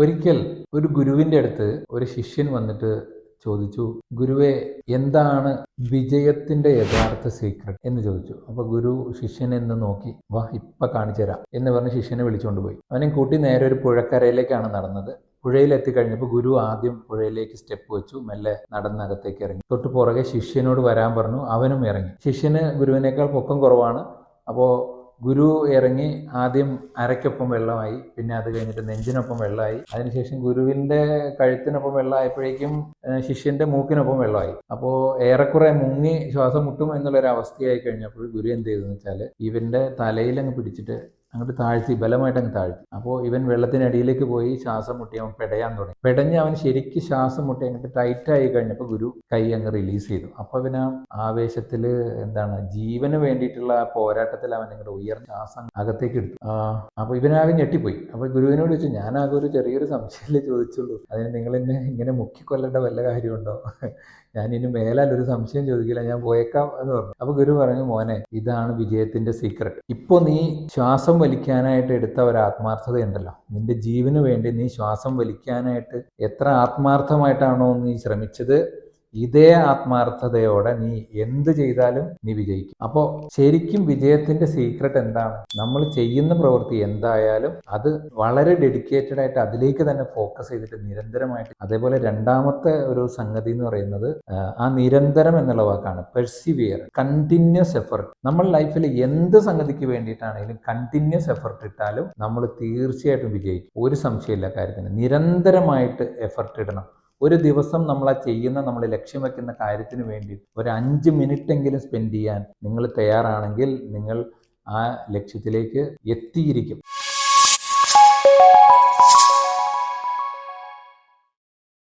ഒരിക്കൽ ഒരു ഗുരുവിന്റെ അടുത്ത് ഒരു ശിഷ്യൻ വന്നിട്ട് ചോദിച്ചു ഗുരുവെ എന്താണ് വിജയത്തിന്റെ യഥാർത്ഥ സീക്രട്ട് എന്ന് ചോദിച്ചു. അപ്പൊ ഗുരു ശിഷ്യനെ എന്ന് നോക്കി വാ ഇപ്പൊ കാണിച്ചുതരാം എന്ന് പറഞ്ഞ് ശിഷ്യനെ വിളിച്ചുകൊണ്ട് പോയി. അവനെ കൂട്ടി നേരെ ഒരു പുഴക്കരയിലേക്കാണ് നടന്നത്. പുഴയിലെത്തി എത്തിക്കഴിഞ്ഞപ്പോൾ ഗുരു ആദ്യം പുഴയിലേക്ക് സ്റ്റെപ്പ് വെച്ചു മെല്ലെ നടന്നകത്തേക്ക് ഇറങ്ങി. തൊട്ട് പുറകെ ശിഷ്യനോട് വരാൻ പറഞ്ഞു അവനും ഇറങ്ങി. ശിഷ്യന് ഗുരുവിനേക്കാൾ പൊക്കം കുറവാണ്. അപ്പോൾ ഗുരു ഇറങ്ങി ആദ്യം അരയ്ക്കൊപ്പം വെള്ളമായി പിന്നെ അത് കഴിഞ്ഞിട്ട് നെഞ്ചിനൊപ്പം വെള്ളമായി. അതിനുശേഷം ഗുരുവിന്റെ കഴുത്തിനൊപ്പം വെള്ളമായപ്പോഴേക്കും ശിഷ്യന്റെ മൂക്കിനൊപ്പം വെള്ളമായി. അപ്പോൾ ഏറെക്കുറെ മുങ്ങി ശ്വാസം മുട്ടും എന്നുള്ളൊരു അവസ്ഥയായി കഴിഞ്ഞപ്പോൾ ഗുരു എന്ത് ചെയ്തെന്ന് വെച്ചാൽ ഇവന്റെ തലയിൽ അങ്ങ് പിടിച്ചിട്ട് അങ്ങോട്ട് താഴ്ത്തി ബലമായിട്ട് അങ്ങ് താഴ്ത്തി. അപ്പോൾ ഇവൻ വെള്ളത്തിനടിയിലേക്ക് പോയി ശ്വാസം മുട്ടി അവൻ പെടയാൻ തുടങ്ങി. പെടഞ്ഞ് അവൻ ശരിക്ക് ശ്വാസം മുട്ടി അങ്ങോട്ട് ടൈറ്റ് ആയി കഴിഞ്ഞപ്പോൾ ഗുരു കൈ അങ്ങ് റിലീസ് ചെയ്തു. അപ്പോൾ അവൻ ആ ആവേശത്തിൽ എന്താണ് ജീവന് വേണ്ടിയിട്ടുള്ള പോരാട്ടത്തിൽ അവൻ അങ്ങോട്ട് ഉയർന്ന ശ്വാസം അകത്തേക്ക് എടുത്തു. അപ്പോൾ ഇവനാകെ ഞെട്ടിപ്പോയി. അപ്പോൾ ഗുരുവിനോട് ചോദിച്ചു ഞാനാകെ ഒരു ചെറിയൊരു സംശയമല്ലേ ചോദിച്ചുള്ളൂ. അതിന് നിങ്ങൾ എന്നെ ഇങ്ങനെ മുക്കിക്കൊല്ലേണ്ട വല്ല കാര്യമുണ്ടോ? ഞാൻ ഇനി മേലാൽ ഒരു സംശയം ചോദിക്കില്ല ഞാൻ പോയേക്കാം എന്ന് പറഞ്ഞു. അപ്പോൾ ഗുരു പറഞ്ഞു മോനെ ഇതാണ് വിജയത്തിന്റെ സീക്രട്ട് ഇപ്പൊ നീ ശ്വാസം വലിക്കാനായിട്ട് എടുത്ത ഒരു ആത്മാർത്ഥതയുണ്ടല്ലോ. നിന്റെ ജീവന് വേണ്ടി നീ ശ്വാസം വലിക്കാനായിട്ട് എത്ര ആത്മാർത്ഥമായിട്ടാണോ നീ ശ്രമിച്ചത്? ഇതേ ആത്മാർത്ഥതയോടെ നീ എന്ത് ചെയ്താലും നീ വിജയിക്കും. അപ്പോൾ ശരിക്കും വിജയത്തിന്റെ സീക്രട്ട് എന്താണ്? നമ്മൾ ചെയ്യുന്ന പ്രവൃത്തി എന്തായാലും അത് വളരെ ഡെഡിക്കേറ്റഡ് ആയിട്ട് അതിലേക്ക് തന്നെ ഫോക്കസ് ചെയ്തിട്ട് നിരന്തരമായിട്ട് അതേപോലെ രണ്ടാമത്തെ ഒരു സംഗതി എന്ന് പറയുന്നത് ആ, നിരന്തരം എന്നുള്ള വാക്കാണ് പെർസിവിയർ കണ്ടിന്യൂസ് എഫർട്ട് നമ്മൾ ലൈഫിൽ എന്ത് സംഗതിക്ക് വേണ്ടിയിട്ടാണെങ്കിലും കണ്ടിന്യൂസ് എഫർട്ട് ഇട്ടാലും നമ്മൾ തീർച്ചയായിട്ടും വിജയിക്കും. ഒരു സംശയമില്ല കാര്യത്തിന്. നിരന്തരമായിട്ട് എഫർട്ട് ഇടണം. ഒരു ദിവസം നമ്മൾ ആ ചെയ്യുന്ന നമ്മൾ ലക്ഷ്യം വെക്കുന്ന കാര്യത്തിന് വേണ്ടി ഒരു അഞ്ച് മിനിറ്റ് എങ്കിലും സ്പെൻഡ് ചെയ്യാൻ നിങ്ങൾ തയ്യാറാണെങ്കിൽ നിങ്ങൾ ആ ലക്ഷ്യത്തിലേക്ക് എത്തിയിരിക്കും.